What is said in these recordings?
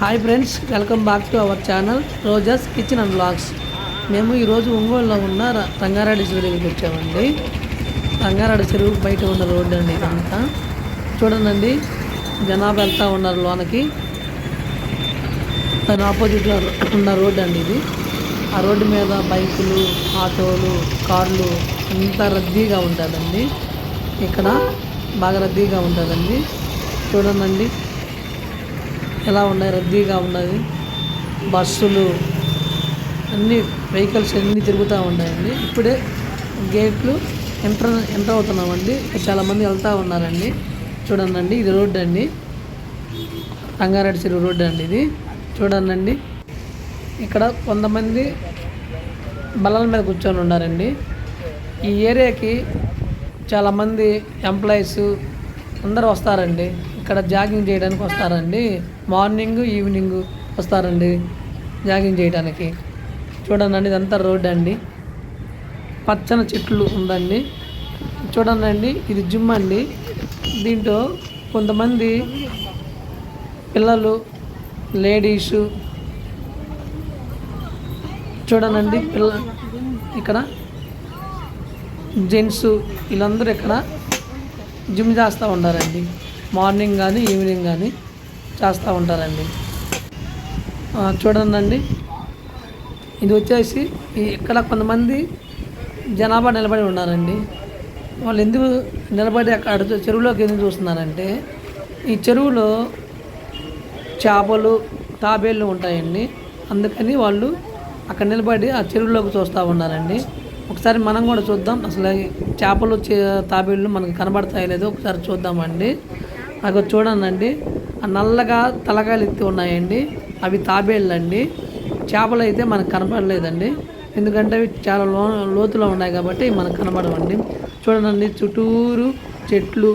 Hi friends welcome back to our channel Roja's kitchen and blogs మేము ఈరోజు ఒంగోలులో ఉన్న ర- రంగారెడ్డి చెరువు వచ్చామండి. రంగారెడ్డి చెరువు బయట ఉన్న రోడ్డు అండి ఇదంతా. చూడండి జనాభా వెళ్తూ ఉన్నారు లోనకి. దాని ఆపోజిట్లో ఉన్న రోడ్డు అండి ఇది. ఆ రోడ్డు మీద బైకులు ఆటోలు కార్లు అంతా రద్దీగా ఉంటుందండి. ఇక్కడ బాగా రద్దీగా ఉంటుందండి. చూడండి ఎలా ఉన్నాయి? రద్దీగా ఉన్నది బస్సులు అన్ని వెహికల్స్ అన్నీ తిరుగుతూ ఉన్నాయండి. ఇప్పుడే గేట్లు ఎంటర్ ఎంటర్ అవుతున్నామండి. చాలామంది వెళ్తూ ఉన్నారండి. చూడండి ఇది రోడ్డు అండి. రంగారెడ్డి చెరువు రోడ్డు అండి ఇది. చూడండి ఇక్కడ కొంతమంది బల్లల మీద కూర్చొని ఉన్నారండి. ఈ ఏరియాకి చాలామంది ఎంప్లాయీస్ అందరూ వస్తారండి. ఇక్కడ జాగింగ్ చేయడానికి వస్తారండి. మార్నింగ్ ఈవినింగ్ వస్తారండి జాగింగ్ చేయడానికి చూడండి ఇదంతా రోడ్ అండి. పచ్చని చెట్లు ఉందండి. చూడండి ఇది జిమ్ అండి. దీంట్లో కొంతమంది పిల్లలు లేడీస్ చూడనండి పిల్ల ఇక్కడ జెంట్స్ వీళ్ళందరూ ఇక్కడ జిమ్ చేస్తూ ఉండారండి. మార్నింగ్ కానీ ఈవినింగ్ కానీ చేస్తూ ఉంటారండి. చూడండి ఇది వచ్చేసి ఇక్కడ కొంతమంది జనాభా నిలబడి ఉన్నారండి. వాళ్ళు ఎందుకు నిలబడి అక్కడ చెరువులోకి ఎందుకు చూస్తున్నారంటే ఈ చెరువులో చేపలు తాబేళ్ళు ఉంటాయండి. అందుకని వాళ్ళు అక్కడ నిలబడి ఆ చెరువులోకి చూస్తూ ఉన్నారండి. ఒకసారి మనం కూడా చూద్దాం. అసలు చేపలు చే- తాబేళ్ళు మనకు కనబడతాయో లేదో ఒకసారి చూద్దామండి. అక్కడ చూడండి ఆ నల్లగా తలకాయలు ఎత్తి ఉన్నాయండి. అవి తాబేళ్ళండి. చేపలు అయితే మనకు కనపడలేదండి. ఎందుకంటే అవి చాలా లో లోతులో ఉన్నాయి కాబట్టి మనకు కనబడవండి. చూడండి చుట్టూరు చెట్లు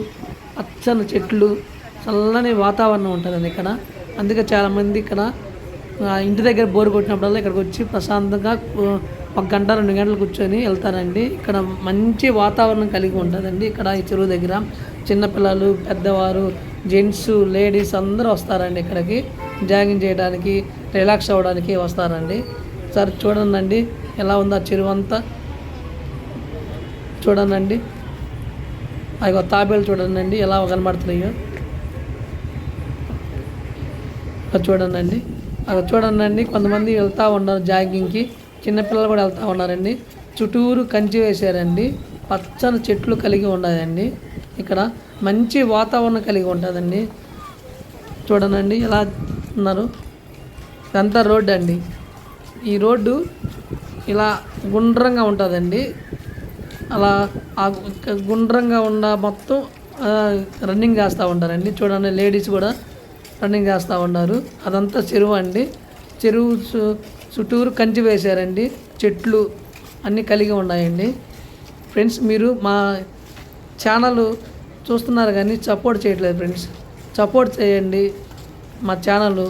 పచ్చని చెట్లు చల్లని వాతావరణం ఉంటుందండి ఇక్కడ. అందుకే చాలామంది ఇక్కడ ఇంటి దగ్గర బోరు కొట్టినప్పుడల్లా ఇక్కడికి వచ్చి ప్రశాంతంగా ఒక గంట రెండు గంటలు కూర్చొని వెళ్తారండి. ఇక్కడ మంచి వాతావరణం కలిగి ఉంటుందండి ఇక్కడ ఈ చెరువు దగ్గర. చిన్నపిల్లలు పెద్దవారు జెంట్స్ లేడీస్ అందరూ వస్తారండి ఇక్కడికి. జాగింగ్ చేయడానికి రిలాక్స్ అవ్వడానికి వస్తారండి. సార్ చూడండి ఎలా ఉందో ఆ చెరువు అంతా. చూడండి అవి తాబేలు చూడండి ఎలా కనబడుతున్నాయో. చూడండి అక్కడ చూడండి కొంతమంది వెళ్తూ ఉన్నారు జాగింగ్కి. చిన్నపిల్లలు కూడా వెళ్తూ ఉన్నారండి. చుట్టూరు కంచి వేశారండి. పచ్చని చెట్లు కలిగి ఉన్నాయండి. ఇక్కడ మంచి వాతావరణం కలిగి ఉంటుందండి. చూడనండి ఎలా ఉన్నారు. ఇదంతా రోడ్డు అండి. ఈ రోడ్డు ఇలా గుండ్రంగా ఉంటుందండి. అలా ఆ గుండ్రంగా ఉన్న మొత్తం రన్నింగ్ చేస్తూ ఉంటారండి. చూడండి లేడీస్ కూడా రన్నింగ్ చేస్తూ ఉన్నారు. అదంతా చెరువు అండి. చెరువు చుట్టూరు కంచి వేశారండి. చెట్లు అన్నీ కలిగి ఉన్నాయండి. ఫ్రెండ్స్ మీరు మా ఛానల్ చూస్తున్నారు కానీ సపోర్ట్ చేయట్లేదు ఫ్రెండ్స్. సపోర్ట్ చేయండి మా ఛానల్.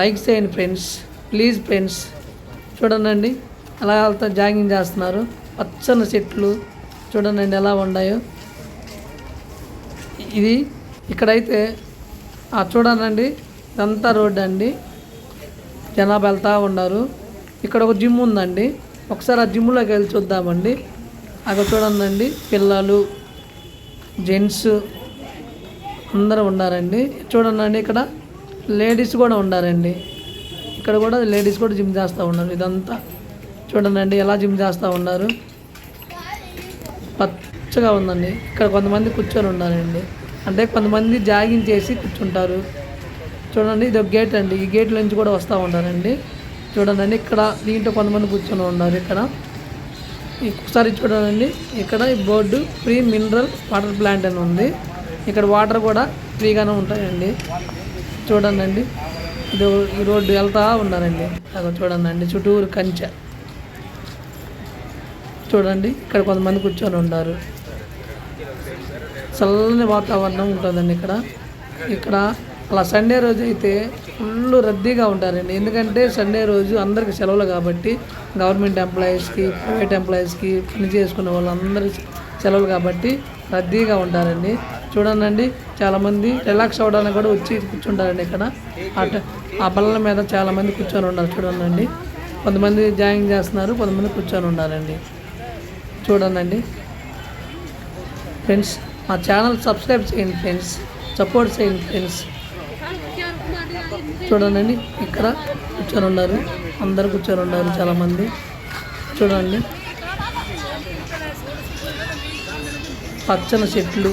లైక్ చేయండి ఫ్రెండ్స్. Please friends. చూడండి అలా వాళ్ళతో జాగింగ్ చేస్తున్నారు. పచ్చని చెట్లు చూడండి ఎలా ఉన్నాయో ఇది ఇక్కడైతే ఆ చూడండి ఇదంతా రోడ్డు అండి జనాభా వెళ్తూ ఉన్నారు. ఇక్కడ ఒక జిమ్ ఉందండి. ఒకసారి ఆ జిమ్లోకి వెళ్ళి చూద్దామండి. అక్కడ చూడండి పిల్లలు జెంట్స్ అందరూ ఉన్నారండి. చూడండి ఇక్కడ. లేడీస్ కూడా ఉన్నారండి. ఇక్కడ కూడా లేడీస్ కూడా జిమ్ చేస్తూ ఉన్నారు. ఇదంతా చూడండి ఎలా జిమ్ చేస్తూ ఉన్నారు. పచ్చగా ఉందండి. ఇక్కడ కొంతమంది కూర్చొని ఉన్నారండి. అంటే కొంతమంది జాగింగ్ చేసి కూర్చుంటారు. చూడండి ఇది ఒక గేట్ అండి. ఈ గేట్ నుంచి కూడా వస్తూ ఉంటారండి చూడండి ఇక్కడ దీంట్లో కొంతమంది కూర్చొని ఉన్నారు ఇక్కడ. ఒకసారి చూడండి ఇక్కడ ఈ board free mineral water plant అని ఉంది. ఇక్కడ వాటర్ కూడా ఫ్రీగానే ఉంటాయండి. చూడండి ఇది ఈ రోడ్డు వెళ్తా ఉన్నారండి. అక్కడ చూడండి చుట్టూరు కంచె. చూడండి ఇక్కడ కొంతమంది కూర్చొని ఉన్నారు. చల్లని వాతావరణం ఉంటుందండి ఇక్కడ. ఇక్కడ అలా సండే రోజు అయితే ఫుల్ రద్దీగా ఉంటారండి. ఎందుకంటే సండే రోజు అందరికి సెలవులు కాబట్టి గవర్నమెంట్ ఎంప్లాయీస్కి ప్రైవేట్ ఎంప్లాయీస్కి పని చేసుకునే వాళ్ళందరికీ సెలవులు కాబట్టి రద్దీగా ఉంటారండి. చూడండి చాలామంది రిలాక్స్ అవ్వడానికి కూడా వచ్చి కూర్చుంటారండి ఇక్కడ. ఆ ఆ బల్లల మీద చాలామంది కూర్చొని ఉన్నారు చూడండి కొంతమంది జాయిన్ చేస్తున్నారు కొంతమంది కూర్చొని ఉన్నారండి. చూడండి ఫ్రెండ్స్ మా ఛానల్ సబ్స్క్రైబ్ చేయండి ఫ్రెండ్స్ సపోర్ట్ చేయండి ఫ్రెండ్స్. చూడండి ఇక్కడ కూర్చొని ఉన్నారు అందరు కూర్చొని ఉన్నారు చాలామంది. చూడండి. పచ్చని చెట్లు.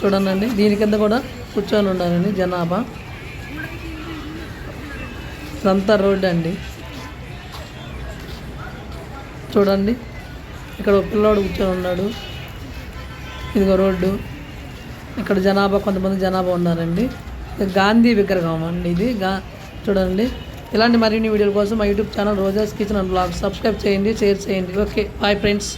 చూడండి దీని కింద కూడా కూర్చొని ఉన్నారండి జనాభా. ఇదంతా రోడ్డు అండి. చూడండి. ఇక్కడ ఒక పిల్లోడు కూర్చొని ఉన్నాడు ఇదిగో రోడ్డు. ఇక్కడ జనాభా కొంతమంది జనాభా ఉన్నారండి. గాంధీ విగ్రహం అండి ఇది. గా చూడండి. ఇలాంటి మరిన్ని వీడియోల కోసం మా YouTube channel Roja's kitchen and blog subscribe చేయండి షేర్ చేయండి. Okay bye friends.